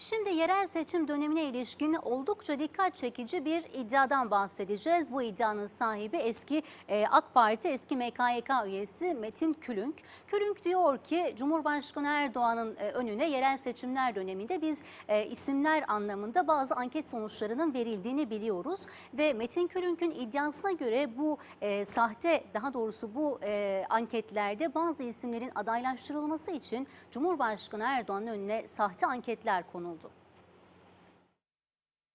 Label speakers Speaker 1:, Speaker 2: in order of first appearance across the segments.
Speaker 1: Şimdi yerel seçim dönemine ilişkin oldukça dikkat çekici bir iddiadan bahsedeceğiz. Bu iddianın sahibi eski e, AK Parti eski MKYK üyesi Metin Külünk. Külünk diyor ki Cumhurbaşkanı Erdoğan'ın e, önüne yerel seçimler döneminde biz e, isimler anlamında bazı anket sonuçlarının verildiğini biliyoruz. Ve Metin Külünk'ün iddiasına göre bu sahte daha doğrusu bu anketlerde bazı isimlerin adaylaştırılması için Cumhurbaşkanı Erdoğan'ın önüne sahte anketler konuldu.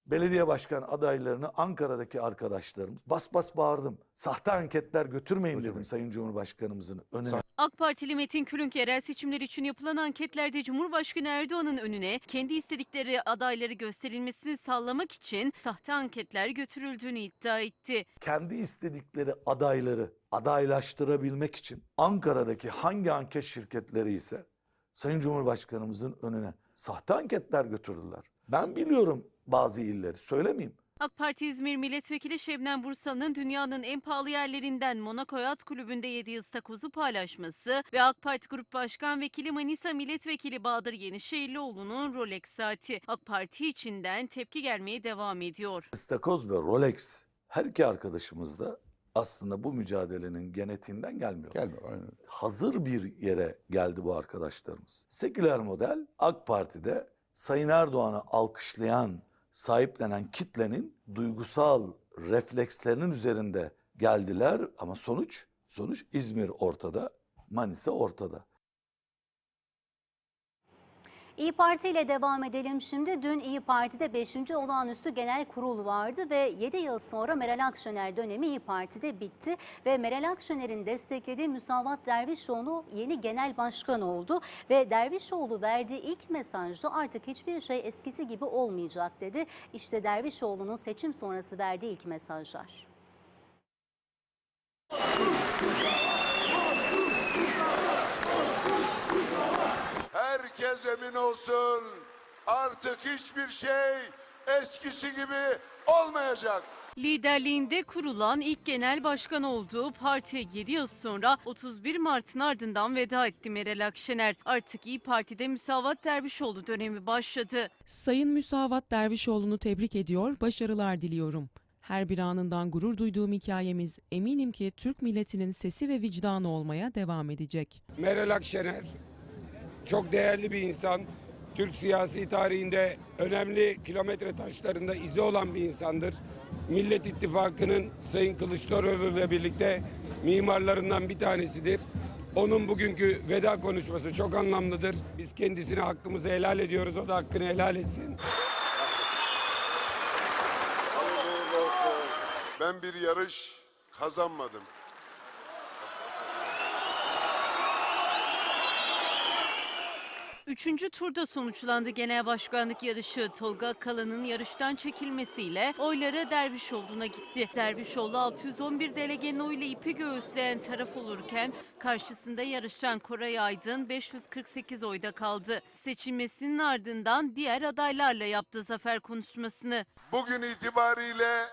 Speaker 2: belediye başkan adaylarını Ankara'daki arkadaşlarımız bas bas bağırdım. Sahte anketler götürmeyin dedim Sayın Cumhurbaşkanımızın önüne.
Speaker 3: AK Partili Metin Külünk yerel seçimler için yapılan anketlerde Cumhurbaşkanı Erdoğan'ın önüne kendi istedikleri adayları gösterilmesini sağlamak için sahte anketler götürüldüğünü iddia etti.
Speaker 2: Kendi istedikleri adayları adaylaştırabilmek için Ankara'daki hangi anket şirketleri ise Sayın Cumhurbaşkanımızın önüne sahte anketler götürdüler. Ben biliyorum bazı illeri söylemeyeyim.
Speaker 3: AK Parti İzmir Milletvekili Şebnem Bursalı'nın dünyanın en pahalı yerlerinden Monaco Yat Kulübü'nde yediği ıstakozu paylaşması ve AK Parti Grup Başkan Vekili Manisa Milletvekili Bahadır Yenişehirlioğlu'nun Rolex saati AK Parti içinden tepki gelmeye devam ediyor.
Speaker 2: İstakoz ve Rolex her iki arkadaşımız da aslında bu mücadelenin genetiğinden gelmiyor.
Speaker 4: Gelmiyor aynen.
Speaker 2: hazır bir yere geldi bu arkadaşlarımız. Seküler model AK Parti'de Sayın Erdoğan'ı alkışlayan, sahiplenen kitlenin duygusal reflekslerinin üzerinde geldiler ama sonuç sonuç İzmir ortada, Manisa ortada.
Speaker 1: İyi Parti ile devam edelim şimdi. Dün İyi Parti'de 5. olağanüstü genel kurul vardı ve 7 yıl sonra Meral Akşener dönemi İyi Parti'de bitti. Ve Meral Akşener'in desteklediği Müsavat Dervişoğlu yeni genel başkan oldu. Ve Dervişoğlu verdiği ilk mesajda artık hiçbir şey eskisi gibi olmayacak dedi. İşte Dervişoğlu'nun seçim sonrası verdiği ilk mesajlar.
Speaker 5: Herkes emin olsun artık hiçbir şey eskisi gibi olmayacak.
Speaker 3: Liderliğinde kurulan ilk genel başkan olduğu partiye 7 yıl sonra 31 Mart'ın ardından veda etti Meral Akşener. Artık İyi Parti'de Müsavat Dervişoğlu dönemi başladı.
Speaker 6: Sayın Müsavat Dervişoğlu'nu tebrik ediyor, başarılar diliyorum. Her bir anından gurur duyduğum hikayemiz eminim ki Türk milletinin sesi ve vicdanı olmaya devam edecek.
Speaker 7: Meral Akşener çok değerli bir insan. Türk siyasi tarihinde önemli kilometre taşlarında izi olan bir insandır. Millet İttifakı'nın Sayın Kılıçdaroğlu ile birlikte mimarlarından bir tanesidir. Onun bugünkü veda konuşması çok anlamlıdır. Biz kendisine hakkımızı helal ediyoruz. O da hakkını helal etsin.
Speaker 5: Ben bir yarış kazanmadım.
Speaker 3: Üçüncü turda sonuçlandı genel başkanlık yarışı. Tolga Kalan'ın yarıştan çekilmesiyle oyları Dervişoğlu'na gitti. Dervişoğlu 611 delegenin oyuyla ipi göğüsleyen taraf olurken karşısında yarışan Koray Aydın 548 oyda kaldı. Seçilmesinin ardından diğer adaylarla yaptığı zafer konuşmasını
Speaker 5: Bugün itibariyle